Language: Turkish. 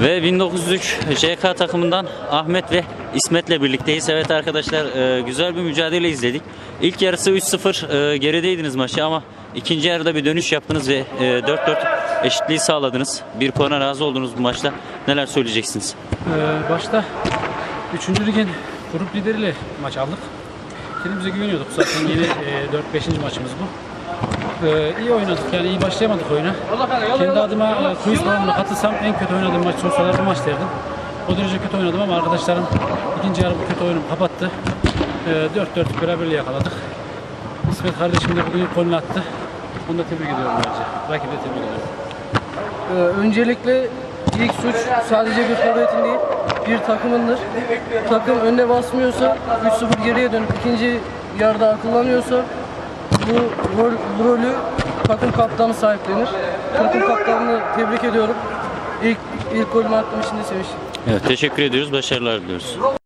Ve 1903 JK takımından Ahmet ve İsmet'le birlikteyiz. Evet arkadaşlar e, güzel bir mücadele izledik. İlk yarısı 3-0 e, gerideydiniz maçı ama ikinci yarıda bir dönüş yaptınız ve e, 4-4 eşitliği sağladınız. Bir puana razı oldunuz bu maçta. Neler söyleyeceksiniz? Ee, başta 3. ligin grup lideriyle maç aldık. Kendimize güveniyorduk. Zaten yeni e, 4-5. maçımız bu. Ee, iyi oynadık yani iyi başlayamadık oyuna. Kendi adıma e, quiz balonuna katılsam en kötü oynadığım maç olsalar bu maç derdim. O derece kötü oynadım ama arkadaşlarım ikinci yarı bu kötü oyunumu kapattı. Ee, 4-4 beraberliği yakaladık. İsmet kardeşim de bugün golünü attı. Onu da tebrik ediyorum bence. Rakibi de tebrik ediyorum. Ee, öncelikle ilk suç sadece bir forvetin değil, bir takımındır. Takım önüne basmıyorsa, 3-0 geriye dönüp ikinci yarıda akıllanıyorsa bu bu rolü takım kaptanı sahiplenir. Takım kaptanını tebrik ediyorum. İlk, ilk golümü attığım için de sevinçliyim. Evet teşekkür ediyoruz. Başarılar diliyoruz.